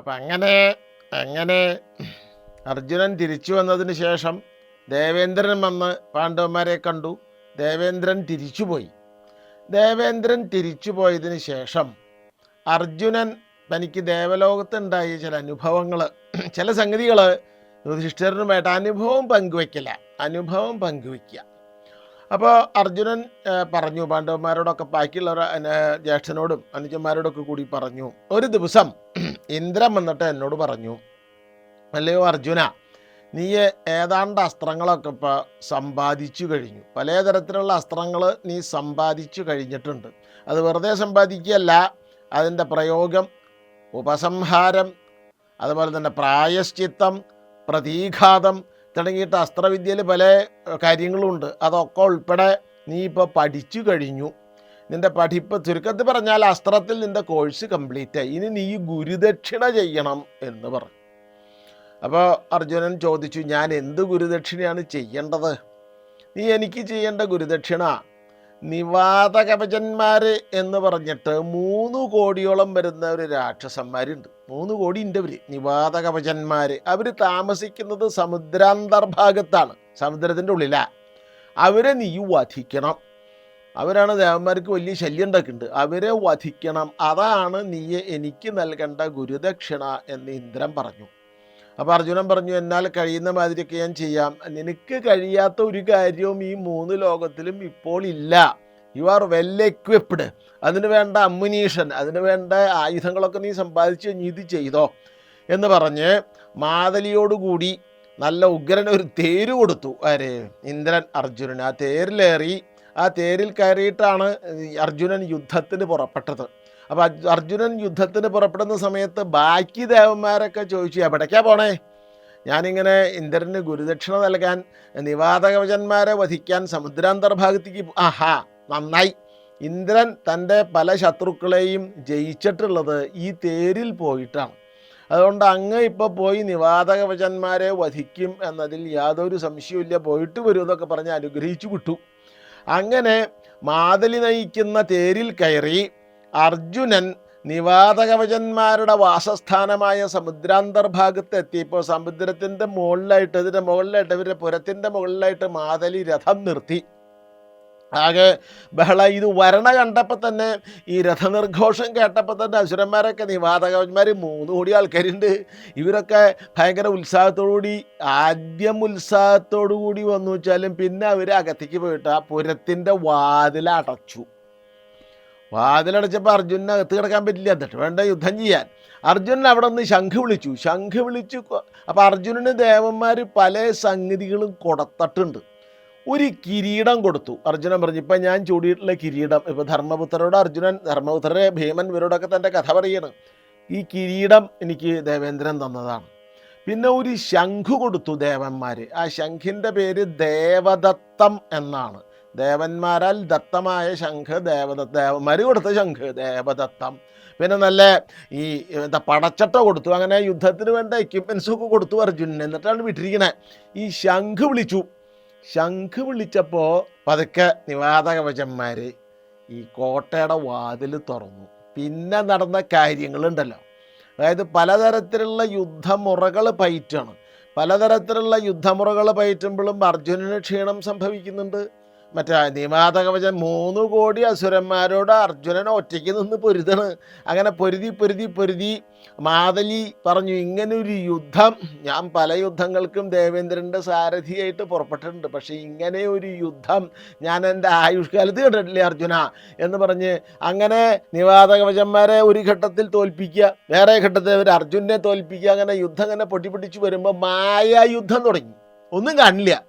അപ്പം അങ്ങനെ അങ്ങനെ അർജുനൻ തിരിച്ചു വന്നതിന് ശേഷം ദേവേന്ദ്രൻ വന്ന് പാണ്ഡവന്മാരെ കണ്ടു. ദേവേന്ദ്രൻ തിരിച്ചുപോയി ദേവേന്ദ്രൻ തിരിച്ചു പോയതിന് ശേഷം അർജുനൻ തനിക്ക് ദേവലോകത്തുണ്ടായ ചില അനുഭവങ്ങൾ ചില സംഗതികൾ യുധിഷ്ഠിരനുമായിട്ട് അനുഭവം പങ്കുവയ്ക്കില്ല. അനുഭവം പങ്കുവയ്ക്കുക. അപ്പോൾ അർജുനൻ പറഞ്ഞു പാണ്ഡവന്മാരോടൊക്കെ ബാക്കിയുള്ളവർ ജ്യേഷ്ഠനോടും അനുജന്മാരോടൊക്കെ കൂടി പറഞ്ഞു. ഒരു ദിവസം ഇന്ദ്രൻ വന്നിട്ട് എന്നോട് പറഞ്ഞു അല്ലയോ അർജുന നീ ഏതാണ്ട് അസ്ത്രങ്ങളൊക്കെ ഇപ്പോൾ സമ്പാദിച്ചു കഴിഞ്ഞു. പലതരത്തിലുള്ള അസ്ത്രങ്ങൾ നീ സമ്പാദിച്ചു കഴിഞ്ഞിട്ടുണ്ട്. അത് വെറുതെ സമ്പാദിക്കുകയല്ല അതിന്റെ പ്രയോഗം ഉപസംഹാരം അതുപോലെ തന്നെ പ്രായശ്ചിത്തം പ്രതീഘാതം തുടങ്ങിയിട്ട് അസ്ത്രവിദ്യയിൽ പല കാര്യങ്ങളുമുണ്ട് അതൊക്കെ ഉൾപ്പെടെ നീ ഇപ്പോൾ പഠിച്ചു കഴിഞ്ഞു. നിന്റെ പഠിപ്പ് ചുരുക്കത്തിൽ പറഞ്ഞാൽ അസ്ത്രത്തിൽ നിന്റെ കോഴ്സ് കംപ്ലീറ്റ് ആയി ഇനി നീ ഗുരുദക്ഷിണ ചെയ്യണം എന്ന് പറഞ്ഞു. അപ്പോൾ അർജുനൻ ചോദിച്ചു ഞാൻ എന്ത് ഗുരുദക്ഷിണയാണ് ചെയ്യേണ്ടത്? നീ എനിക്ക് ചെയ്യേണ്ട ഗുരുദക്ഷിണ നിവാതകവചന്മാർ എന്ന് പറഞ്ഞിട്ട് മൂന്ന് കോടിയോളം വരുന്ന ഒരു രാക്ഷസന്മാരുണ്ട്. മൂന്ന് കോടി ഉണ്ട് അവർ നിവാത കവചന്മാര് അവർ താമസിക്കുന്നത് സമുദ്രാന്തർഭാഗത്താണ് സമുദ്രത്തിന്റെ ഉള്ളിലാ. അവരെ നീ വധിക്കണം. അവരാണ് ദേവന്മാർക്ക് വലിയ ശല്യം ഉണ്ടാക്കുന്നുണ്ട് അവരെ വധിക്കണം. അതാണ് നീ എനിക്ക് നൽകേണ്ട ഗുരുദക്ഷിണ എന്ന് ഇന്ദ്രൻ പറഞ്ഞു. അപ്പോൾ അർജുനൻ പറഞ്ഞു എന്നാൽ കഴിയുന്ന മാതിരിയൊക്കെ ഞാൻ ചെയ്യാം. നിനക്ക് കഴിയാത്ത ഒരു കാര്യവും ഈ മൂന്ന് ലോകത്തിലും ഇപ്പോൾ ഇല്ല. യു ആർ വെൽ എക്വിപ്ഡ് അതിന് വേണ്ട അമ്മുനീഷൻ അതിന് വേണ്ട ആയുധങ്ങളൊക്കെ നീ സമ്പാദിച്ച് കഴിഞ്ഞ് ഇത് ചെയ്തോ. എന്ന് പറഞ്ഞ് മാതലിയോടുകൂടി നല്ല ഉഗ്രൻ ഒരു തേര് കൊടുത്തു. ആര്? ഇന്ദ്രൻ അർജുനൻ ആ തേരിലേറി ആ തേരിൽ കയറിയിട്ടാണ് അർജുനൻ യുദ്ധത്തിന് പുറപ്പെട്ടത്. അപ്പോൾ അർജുനൻ യുദ്ധത്തിന് പുറപ്പെടുന്ന സമയത്ത് ബാക്കി ദേവന്മാരൊക്കെ ചോദിച്ചു എവിടേക്കാ പോണേ? ഞാനിങ്ങനെ ഇന്ദ്രന് ഗുരുദക്ഷിണ നൽകാൻ നിവാതകവചന്മാരെ വധിക്കാൻ സമുദ്രാന്തർഭാഗത്തേക്ക് ആഹാ നന്നായി. ഇന്ദ്രൻ തന്റെ പല ശത്രുക്കളെയും ജയിച്ചിട്ടുള്ളത് ഈ തേരിൽ പോയിട്ടാണ്. അതുകൊണ്ട് അങ്ങ് ഇപ്പോൾ പോയി നിവാതകവചന്മാരെ വധിക്കും എന്നതിൽ യാതൊരു സംശയവുമില്ല പോയിട്ട് വരും എന്നൊക്കെ പറഞ്ഞ് അനുഗ്രഹിച്ചു വിട്ടു. അങ്ങനെ മാതലി നയിക്കുന്ന തേരിൽ കയറി അർജുനൻ നിവാതകവചന്മാരുടെ വാസസ്ഥാനമായ സമുദ്രാന്തർഭാഗത്ത് എത്തിയപ്പോൾ സമുദ്രത്തിന്റെ മുകളിലായിട്ട് ഇതിന്റെ മുകളിലായിട്ട് ഇവരുടെ പുരത്തിന്റെ മുകളിലായിട്ട് മാതലി രഥം നിർത്തി. ആകെ ബഹള ഇത് വരണ കണ്ടപ്പോൾ തന്നെ ഈ രഥനിർഘോഷം കേട്ടപ്പോൾ തന്നെ അസുരന്മാരൊക്കെ നിവാതകവന്മാർ മൂന്ന് കോടി ആൾക്കാരുണ്ട്. ഇവരൊക്കെ ഭയങ്കര ഉത്സാഹത്തോടുകൂടി ആദ്യം ഉത്സാഹത്തോടു കൂടി വന്നു വെച്ചാലും പിന്നെ അവർ അകത്തേക്ക് പോയിട്ട് ആ പുരത്തിന്റെ വാതിൽ അടച്ചു വാതിലടച്ചപ്പോൾ അർജുനന് അകത്ത് കിടക്കാൻ പറ്റില്ല. എന്നിട്ട് വേണ്ട യുദ്ധം ചെയ്യാൻ. അർജുനൻ അവിടെ നിന്ന് ശംഖ് വിളിച്ചു. ശംഖ് വിളിച്ചു അപ്പോൾ അർജുനന് ദേവന്മാർ പല സംഗതികളും കൊടുത്തിട്ടുണ്ട്. ഒരു കിരീടം കൊടുത്തു. അർജുനൻ പറഞ്ഞു ഇപ്പം ഞാൻ ചൂടിയിട്ടുള്ള കിരീടം. ഇപ്പോൾ ധർമ്മപുത്രരോട് അർജുനൻ ധർമ്മപുത്രരെ ഭീമൻ ഇവരോടൊക്കെ തന്റെ കഥ പറയണം. ഈ കിരീടം എനിക്ക് ദേവേന്ദ്രൻ തന്നതാണ്. പിന്നെ ഒരു ശംഖു കൊടുത്തു ദേവന്മാർ ആ ശംഖിന്റെ പേര് ദേവദത്തം എന്നാണ്. ദേവന്മാരാൽ ദത്തമായ ശംഖ് ദേവദത്ത ദേവന്മാർ കൊടുത്ത ശംഖ് ദേവദത്തം. പിന്നെ നല്ല ഈ എന്താ പടച്ചട്ട കൊടുത്തു. അങ്ങനെ യുദ്ധത്തിന് വേണ്ട എക്യുപ്മെൻസും ഒക്കെ കൊടുത്തു അർജുനൻ. എന്നിട്ടാണ് വിട്ടിരിക്കണേ. ഈ ശംഖ് വിളിച്ചു. ശംഖ് വിളിച്ചപ്പോൾ പതുക്കെ നിവാതകവചന്മാർ ഈ കോട്ടയുടെ വാതിൽ തുറന്നു. പിന്നെ നടന്ന കാര്യങ്ങളുണ്ടല്ലോ. അതായത് പലതരത്തിലുള്ള യുദ്ധമുറകൾ പയറ്റാണ്. പലതരത്തിലുള്ള യുദ്ധമുറകൾ പയറ്റുമ്പോഴും അർജുനന് ക്ഷീണം സംഭവിക്കുന്നുണ്ട്. മറ്റേ നിമാതകവചൻ മൂന്ന് കോടി അസുരന്മാരോട് അർജുനൻ ഒറ്റയ്ക്ക് നിന്ന് പൊരുതണ്. അങ്ങനെ പൊരുതി പൊരുതി പൊരുതി മാതലി പറഞ്ഞു ഇങ്ങനൊരു യുദ്ധം. ഞാൻ പല യുദ്ധങ്ങൾക്കും ദേവേന്ദ്രന്റെ സാരഥിയായിട്ട് പുറപ്പെട്ടിട്ടുണ്ട്. പക്ഷേ ഇങ്ങനെ ഒരു യുദ്ധം ഞാൻ എന്റെ ആയുഷ്കാലത്ത് കണ്ടിട്ടില്ലേ അർജുന? എന്ന് പറഞ്ഞ് അങ്ങനെ നിവാതകവചന്മാരെ ഒരു ഘട്ടത്തിൽ തോൽപ്പിക്കുക വേറെ ഘട്ടത്തിൽ അവർ അർജുനെ തോൽപ്പിക്കുക അങ്ങനെ യുദ്ധം അങ്ങനെ പൊട്ടിപ്പൊട്ടിച്ച് വരുമ്പോൾ മായ യുദ്ധം തുടങ്ങി. ഒന്നും കാണില്ല.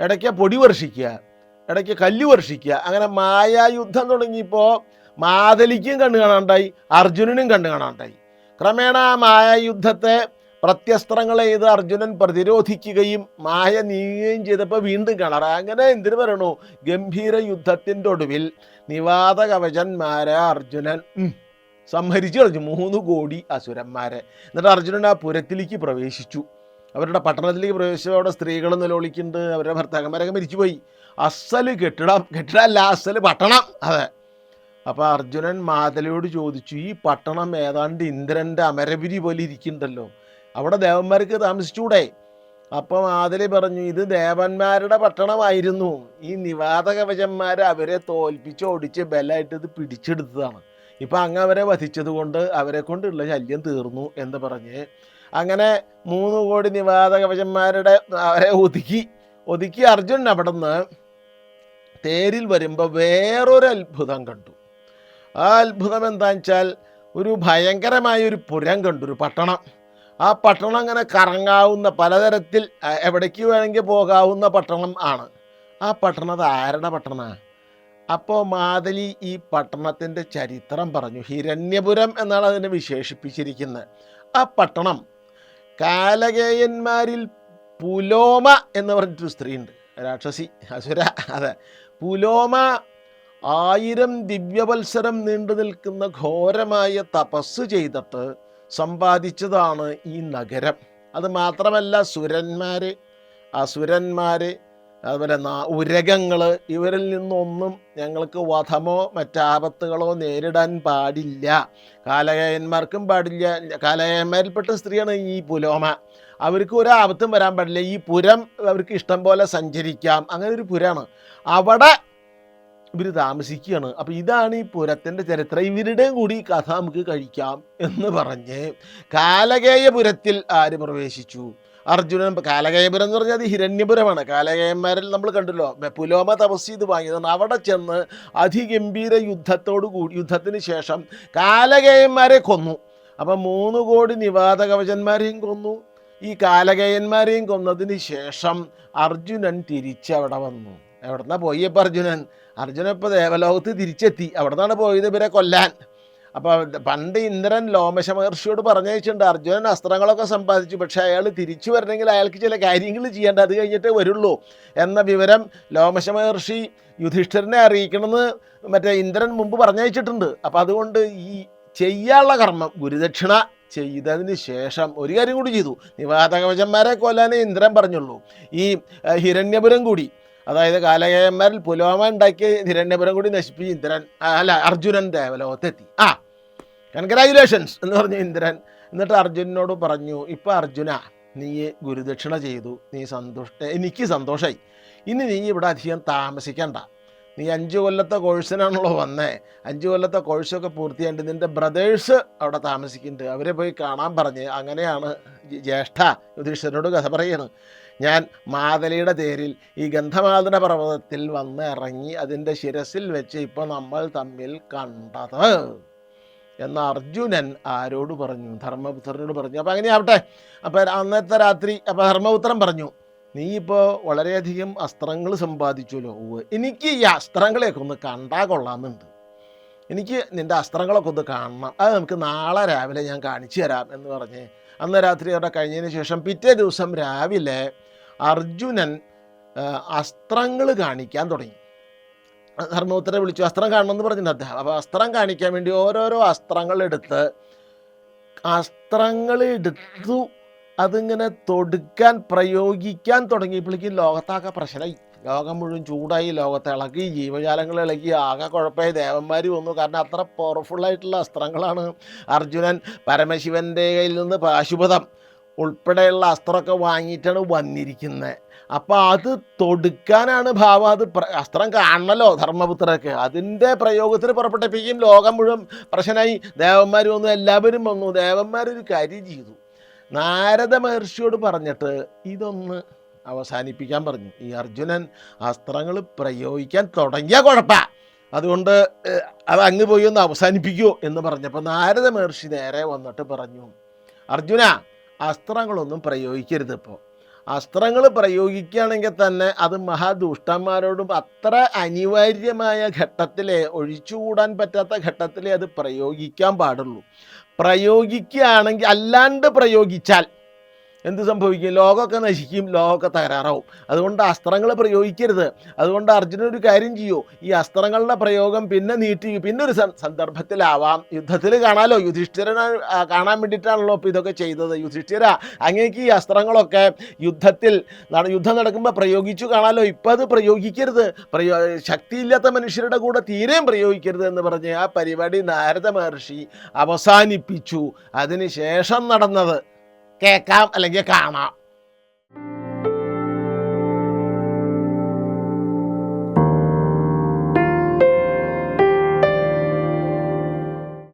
ഇടയ്ക്ക് പൊടി വർഷിക്കുക. ഇടയ്ക്ക് കല്ല് വർഷിക്കുക. അങ്ങനെ മായായുദ്ധം തുടങ്ങിയപ്പോൾ മാതലിക്കും കണ്ണു കാണാണ്ടായി അർജുനനും കണ്ണു കാണാണ്ടായി. ക്രമേണ ആ മായായുദ്ധത്തെ പ്രത്യസ്ത്രങ്ങൾ ചെയ്ത് അർജുനൻ പ്രതിരോധിക്കുകയും മായ നീങ്ങുകയും ചെയ്തപ്പോൾ വീണ്ടും കാണാറ് അങ്ങനെ എന്തിനു പറയണു? ഗംഭീര യുദ്ധത്തിന്റെ ഒടുവിൽ നിവാത കവചന്മാരെ അർജുനൻ സംഹരിച്ചു കളഞ്ഞു. മൂന്ന് കോടി അസുരന്മാരെ. എന്നിട്ട് അർജുനൻ ആ പുരത്തിലേക്ക് പ്രവേശിച്ചു. അവരുടെ പട്ടണത്തിലേക്ക് പ്രവേശിച്ച അവിടെ സ്ത്രീകൾ നിലവിളിക്കുന്നുണ്ട്. അവരുടെ ഭർത്താക്കന്മാരൊക്കെ മരിച്ചുപോയി. അസൽ കെട്ടിടം കെട്ടിടമല്ല അസൽ പട്ടണം. അതെ. അപ്പോൾ അർജുനൻ മാതലയോട് ചോദിച്ചു ഈ പട്ടണം ഏതാണ്ട് ഇന്ദ്രന്റെ അമരപുരി പോലെ ഇരിക്കുന്നുണ്ടല്ലോ. അവിടെ ദേവന്മാർക്ക് താമസിച്ചൂടെ? അപ്പം മാതലി പറഞ്ഞു ഇത് ദേവന്മാരുടെ പട്ടണമായിരുന്നു. ഈ നിവാത കവചന്മാർ അവരെ തോൽപ്പിച്ച് ഓടിച്ച് ബലമായിട്ട് ഇത് പിടിച്ചെടുത്തതാണ്. ഇപ്പം അങ്ങ് അവരെ വധിച്ചത് കൊണ്ട് അവരെ കൊണ്ടുള്ള ശല്യം തീർന്നു എന്ന് പറഞ്ഞ് അങ്ങനെ മൂന്ന് കോടി നിവാത കവചന്മാരുടെ അവരെ ഒതുക്കി ഒതുക്കി അർജുനൻ അവിടെ നിന്ന് തേരിൽ വരുമ്പോൾ വേറൊരു അത്ഭുതം കണ്ടു. ആ അത്ഭുതം എന്താണെന്ന് വെച്ചാൽ ഒരു ഭയങ്കരമായ ഒരു പുരം കണ്ടു ഒരു പട്ടണം. ആ പട്ടണം അങ്ങനെ കറങ്ങാവുന്ന പലതരത്തിൽ എവിടേക്ക് വേണമെങ്കിൽ പോകാവുന്ന പട്ടണം ആണ്. ആ പട്ടണം അത് ആരുടെ പട്ടണമാണ് അപ്പോൾ മാതലി ഈ പട്ടണത്തിന്റെ ചരിത്രം പറഞ്ഞു. ഹിരണ്യപുരം എന്നാണ് അതിനെ വിശേഷിപ്പിച്ചിരിക്കുന്നത്. ആ പട്ടണം കാലകേയന്മാരിൽ പുലോമ എന്ന് പറഞ്ഞിട്ടൊരു സ്ത്രീയുണ്ട് രാക്ഷസി അസുര അതെ. പുലോമ ആയിരം ദിവ്യവത്സരം നീണ്ടു നിൽക്കുന്ന ഘോരമായ തപസ് ചെയ്തിട്ട് സമ്പാദിച്ചതാണ് ഈ നഗരം. അത് മാത്രമല്ല സുരന്മാർ അസുരന്മാർ അതുപോലെ ഉരകങ്ങൾ ഇവരിൽ നിന്നൊന്നും ഞങ്ങൾക്ക് വധമോ മറ്റാപത്തുകളോ നേരിടാൻ പാടില്ല. കാലകയന്മാർക്കും പാടില്ല. കാലകയന്മാരിൽപ്പെട്ട സ്ത്രീയാണ് ഈ പുലോമ അവർക്ക് ഒരാപത്തും വരാൻ പാടില്ല. ഈ പുരം അവർക്ക് ഇഷ്ടം പോലെ സഞ്ചരിക്കാം. അങ്ങനെ ഒരു പുരാണ്. അവിടെ ഇവർ താമസിക്കുകയാണ്. അപ്പോൾ ഇതാണ് ഈ പുരത്തിന്റെ ചരിത്രം. ഇവരുടെയും കൂടി കഥ നമുക്ക് കഴിക്കാം എന്ന് പറഞ്ഞ് കാലകേയപുരത്തിൽ ആര് പ്രവേശിച്ചു? അർജുനൻ കാലകേയപുരം എന്ന് പറഞ്ഞാൽ അത് ഹിരണ്യപുരമാണ്. കാലകേയന്മാരിൽ നമ്മൾ കണ്ടല്ലോ പുലോമ തപസ് ചെയ്ത് വാങ്ങിയതാണ് അവിടെ ചെന്ന് അതിഗംഭീര യുദ്ധത്തോടു കൂടി യുദ്ധത്തിന് ശേഷം കാലകേയന്മാരെ കൊന്നു. അപ്പം മൂന്ന് കോടി നിവാദ കവചന്മാരെയും കൊന്നു. ഈ കാലകേയന്മാരെയും കൊന്നതിന് ശേഷം അർജുനൻ തിരിച്ചവിടെ വന്നു. എവിടുന്നാ പോയപ്പോൾ അർജുനൻ? അർജുനൻ ഇപ്പോൾ ദേവലോകത്ത് തിരിച്ചെത്തി. അവിടെ നിന്നാണ് പോയത് ഇവരെ കൊല്ലാൻ. അപ്പോൾ പണ്ട് ഇന്ദ്രൻ ലോമശ മഹർഷിയോട് പറഞ്ഞയച്ചിട്ടുണ്ട് അർജുനൻ അസ്ത്രങ്ങളൊക്കെ സമ്പാദിച്ചു പക്ഷേ അയാൾ തിരിച്ചു വരണമെങ്കിൽ അയാൾക്ക് ചില കാര്യങ്ങൾ ചെയ്യേണ്ട അത് കഴിഞ്ഞിട്ടേ വരുള്ളൂ. എന്ന വിവരം ലോമശ മഹർഷി യുധിഷ്ഠിരനെ അറിയിക്കണമെന്ന് മറ്റേ ഇന്ദ്രൻ മുമ്പ് പറഞ്ഞയച്ചിട്ടുണ്ട്. അപ്പോൾ അതുകൊണ്ട് ഈ ചെയ്യാനുള്ള കർമ്മം ഗുരുദക്ഷിണ ചെയ്തതിന് ശേഷം ഒരു കാര്യം കൂടി ചെയ്തു. നിവാതകവചന്മാരെ കൊല്ലാനേ ഇന്ദ്രൻ പറഞ്ഞുള്ളൂ. ഈ ഹിരണ്യപുരം കൂടി അതായത് കാലകേയന്മാരിൽ പുലോമ ഉണ്ടാക്കിയ ഹിരണ്യപുരം കൂടി നശിപ്പിച്ച് ഇന്ദ്രൻ അല്ല അർജുനൻ ദേവലോകത്തെത്തി ആ കൺഗ്രാജുലേഷൻസ് എന്ന് പറഞ്ഞു ഇന്ദ്രൻ. എന്നിട്ട് അർജുനനോട് പറഞ്ഞു ഇപ്പം അർജുന നീ ഗുരുദക്ഷിണ ചെയ്തു. നീ സന്തോഷ എനിക്ക് സന്തോഷമായി ഇനി നീ ഇവിടെ അധികം താമസിക്കണ്ട. നീ അഞ്ച് കൊല്ലത്തെ കോഴ്സിനാണല്ലോ വന്നേ. അഞ്ച് കൊല്ലത്തെ കോഴ്സൊക്കെ പൂർത്തിയായിട്ട് നിന്റെ ബ്രദേഴ്സ് അവിടെ താമസിക്കുന്നുണ്ട്. അവരെ പോയി കാണാൻ പറഞ്ഞ്. അങ്ങനെയാണ് ജ്യേഷ്ഠ യുധിഷ്ഠിരനോട് കഥ പറയാണ് ഞാൻ മാതലിയുടെ തേരിൽ ഈ ഗന്ധമാതന പർവതത്തിൽ വന്ന് ഇറങ്ങി അതിന്റെ ശിരസിൽ വെച്ച് ഇപ്പോൾ നമ്മൾ തമ്മിൽ കണ്ടത്. എന്ന് അർജുനൻ ആരോട് പറഞ്ഞു? ധർമ്മപുത്രനോട് പറഞ്ഞു. അപ്പോൾ അങ്ങനെയാവട്ടെ. അപ്പോൾ അന്നത്തെ രാത്രി അപ്പോൾ ധർമ്മപുത്രൻ പറഞ്ഞു നീ ഇപ്പോൾ വളരെയധികം അസ്ത്രങ്ങൾ സമ്പാദിച്ചല്ലോ ഓ എനിക്ക് ഈ അസ്ത്രങ്ങളെയൊക്കെ ഒന്ന് കണ്ടാ കൊള്ളാമെന്നുണ്ട്. എനിക്ക് നിന്റെ അസ്ത്രങ്ങളൊക്കെ ഒന്ന് കാണണം. അത് നമുക്ക് നാളെ രാവിലെ ഞാൻ കാണിച്ചു തരാം. എന്ന് പറഞ്ഞ് അന്ന് രാത്രി അവിടെ കഴിഞ്ഞതിന് ശേഷം പിറ്റേ ദിവസം രാവിലെ അർജുനൻ അസ്ത്രങ്ങൾ കാണിക്കാൻ തുടങ്ങി. ധർമ്മപുത്രനെ വിളിച്ചു അസ്ത്രം കാണണമെന്ന് പറഞ്ഞിട്ടുണ്ട് അദ്ദേഹം. അപ്പോൾ അസ്ത്രം കാണിക്കാൻ വേണ്ടി ഓരോരോ അസ്ത്രങ്ങൾ എടുത്ത് അസ്ത്രങ്ങൾ എടുത്തു. അതിങ്ങനെ തൊടുക്കാൻ പ്രയോഗിക്കാൻ തുടങ്ങിയപ്പോഴേക്കും ലോകത്താകെ പ്രശ്നമായി. ലോകം മുഴുവൻ ചൂടായി ലോകത്തെ ഇളകി ജീവജാലങ്ങൾ ഇളകി ആകെ കുഴപ്പമായി. ദേവന്മാർ വന്നു. കാരണം അത്ര പവർഫുള്ളായിട്ടുള്ള അസ്ത്രങ്ങളാണ് അർജുനൻ പരമശിവന്റെ കയ്യിൽ നിന്ന് പാശുപതം ഉൾപ്പെടെയുള്ള അസ്ത്രമൊക്കെ വാങ്ങിയിട്ടാണ് വന്നിരിക്കുന്നത് അപ്പോൾ അത് തൊടുക്കാനാണ് ഭാവം. അത് അസ്ത്രം കാണണല്ലോ ധർമ്മപുത്രക്ക് അതിന്റെ പ്രയോഗത്തിന് പുറപ്പെട്ടപ്പോഴേക്കും ലോകം മുഴുവൻ പ്രശ്നമായി. ദേവന്മാർ വന്നു എല്ലാവരും വന്നു. ദേവന്മാരൊരു കാര്യം ചെയ്തു. നാരദ മഹർഷിയോട് പറഞ്ഞിട്ട് ഇതൊന്ന് അവസാനിപ്പിക്കാൻ പറഞ്ഞു. ഈ അർജുനൻ അസ്ത്രങ്ങൾ പ്രയോഗിക്കാൻ തുടങ്ങിയ കുഴപ്പ. അതുകൊണ്ട് അത് അങ്ങ് പോയി ഒന്ന് അവസാനിപ്പിക്കുമോ എന്ന് പറഞ്ഞപ്പോൾ നാരദ മഹർഷി നേരെ വന്നിട്ട് പറഞ്ഞു അർജുന അസ്ത്രങ്ങളൊന്നും പ്രയോഗിക്കരുത് ഇപ്പോൾ അസ്ത്രങ്ങൾ പ്രയോഗിക്കുകയാണെങ്കിൽ തന്നെ അത് മഹാദുഷ്ടന്മാരോടും അത്ര അനിവാര്യമായ ഘട്ടത്തിലെ ഒഴിച്ചുകൂടാൻ പറ്റാത്ത ഘട്ടത്തിലേ അത് പ്രയോഗിക്കാൻ പാടുള്ളൂ. പ്രയോഗിക്കുകയാണെങ്കിൽ അല്ലാണ്ട് പ്രയോഗിച്ചാൽ എന്ത് സംഭവിക്കും? ലോകമൊക്കെ നശിക്കും ലോകമൊക്കെ തകരാറാവും. അതുകൊണ്ട് അസ്ത്രങ്ങൾ പ്രയോഗിക്കരുത്. അതുകൊണ്ട് അർജുനൻ ഒരു കാര്യം ചെയ്യൂ. ഈ അസ്ത്രങ്ങളുടെ പ്രയോഗം പിന്നെ നീട്ടി പിന്നെ ഒരു സന്ദർഭത്തിലാവാം. യുദ്ധത്തിൽ കാണാലോ? യുധിഷ്ഠിരനെ കാണാൻ വേണ്ടിയിട്ടാണല്ലോ ഇപ്പോൾ ഇതൊക്കെ ചെയ്തത്. യുധിഷ്ഠിര അങ്ങേക്ക് ഈ അസ്ത്രങ്ങളൊക്കെ യുദ്ധത്തിൽ യുദ്ധം നടക്കുമ്പോൾ പ്രയോഗിച്ചു കാണാലോ? ഇപ്പം അത് പ്രയോഗിക്കരുത്. പ്രയോ ശക്തിയില്ലാത്ത മനുഷ്യരുടെ കൂടെ തീരെയും പ്രയോഗിക്കരുത് എന്ന് പറഞ്ഞ് ആ പരിപാടി നാരദ മഹർഷി അവസാനിപ്പിച്ചു. അതിനുശേഷം നടന്നത് കേൾക്കാം അല്ലെങ്കിൽ കാണാം